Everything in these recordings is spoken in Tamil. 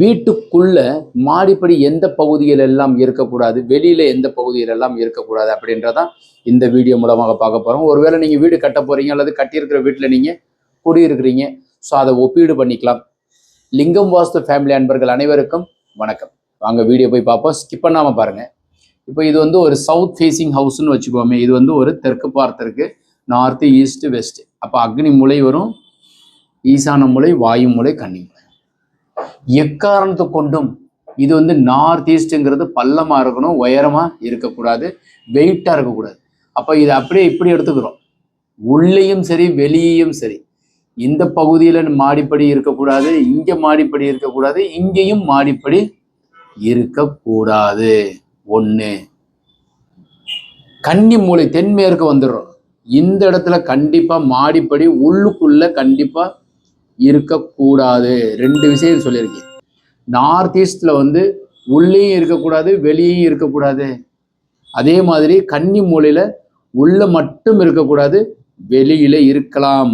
வீட்டுக்குள்ள மாடிப்படி எந்த பகுதியில் எல்லாம் இருக்கக்கூடாது வெளியில எந்த பகுதியில் எல்லாம் இருக்கக்கூடாது அப்படின்றதான் இந்த வீடியோ மூலமாக பார்க்க போறோம். ஒருவேளை நீங்க வீடு கட்ட போறீங்க அல்லது கட்டியிருக்கிற வீட்டில் நீங்க குடியிருக்கிறீங்க ஸோ அதை ஒப்பீடு பண்ணிக்கலாம். லிங்கம் வாஸ்து ஃபேமிலி அன்பர்கள் அனைவருக்கும் வணக்கம். வாங்க வீடியோ போய் பார்ப்போம். ஸ்கிப் பண்ணாமல் பாருங்க. இப்போ இது வந்து ஒரு சவுத் ஃபேசிங் ஹவுஸ்னு வச்சுக்கோமே இது வந்து ஒரு தெற்கு பார்த்திருக்கு நார்த்து ஈஸ்ட் வெஸ்ட் அப்போ அக்னி மூலை வரும் ஈசான மூலை வாயு மூலை கன்னி மூலை. எக்காரணத்தை கொண்டும் இது வந்து நார்த் ஈஸ்ட்டுங்கிறது பள்ளமாக இருக்கணும் உயரமாக இருக்கக்கூடாது வெயிட்டாக இருக்கக்கூடாது. அப்போ இதை அப்படியே இப்படி எடுத்துக்கிறோம். உள்ளேயும் சரி வெளியேயும் சரி. இந்த பகுதியில் மாடிப்படி இருக்கக்கூடாது இங்கே மாடிப்படி இருக்கக்கூடாது இங்கேயும் மாடிப்படி இருக்கக்கூடாது. ஒன்று கன்னி மூலை தென்மேற்கு வந்துடுறோம். இந்த இடத்துல கண்டிப்பாக மாடிப்படி உள்ளுக்குள்ளே கண்டிப்பாக இருக்கக்கூடாது. ரெண்டு விஷயம் சொல்லியிருக்கேன். நார்த் ஈஸ்டில் வந்து உள்ளேயும் இருக்கக்கூடாது வெளியேயும் இருக்கக்கூடாது. அதே மாதிரி கன்னி மூலையில் உள்ள மட்டும் இருக்கக்கூடாது வெளியில இருக்கலாம்.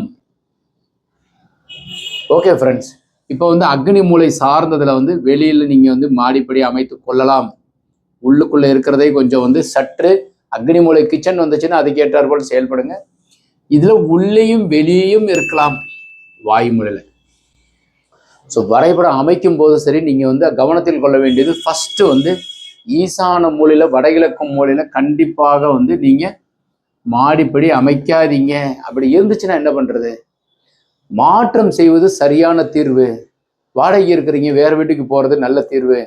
ஓகே ஃப்ரெண்ட்ஸ் இப்போ வந்து அக்னி மூலை சார்ந்ததுல வந்து வெளியில் நீங்க வந்து மாடிப்படி அமைத்து கொள்ளலாம். உள்ளுக்குள்ளே இருக்கிறதே கொஞ்சம் வந்து சற்று அக்னி மூலை கிச்சன் வந்துச்சுன்னா அதுக்கேற்றார் போல் செயல்படுங்க. இதில் உள்ளேயும் வெளியேயும் இருக்கலாம். வாய்மொழியில். ஸோ வரைபடம் அமைக்கும் போது சரி நீங்கள் வந்து கவனத்தில் கொள்ள வேண்டியது ஃபஸ்ட்டு வந்து ஈசான மூலையில் வடகிழக்கு மூலையில் கண்டிப்பாக வந்து நீங்கள் மாடிப்படி அமைக்காதீங்க. அப்படி இருந்துச்சுன்னா என்ன பண்ணுறது மாற்றம் செய்வது சரியான தீர்வு. வாடகை இருக்கிறீங்க வேறு வீட்டுக்கு போகிறது நல்ல தீர்வு.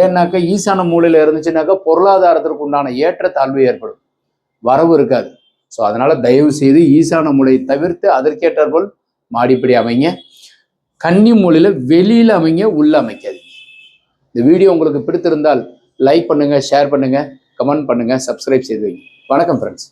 ஏன்னாக்கா ஈசான மூலையில் இருந்துச்சுனாக்கா பொருளாதாரத்திற்கு உண்டான ஏற்ற தாழ்வு ஏற்படும். வரவு இருக்காது. ஸோ அதனால் தயவு செய்து ஈசான மூலையை தவிர்த்து அதற்கேற்றாற்போல் மாடிப்படி அமைங்க. கன்னி மூலையில் வெளியில் அமைங்க உள்ள அமைக்காதீங்க. இந்த வீடியோ உங்களுக்கு பிடித்திருந்தால் லைக் பண்ணுங்கள் ஷேர் பண்ணுங்கள் கமெண்ட் பண்ணுங்கள் சப்ஸ்கிரைப் செய்து வைங்க. வணக்கம் ஃப்ரெண்ட்ஸ்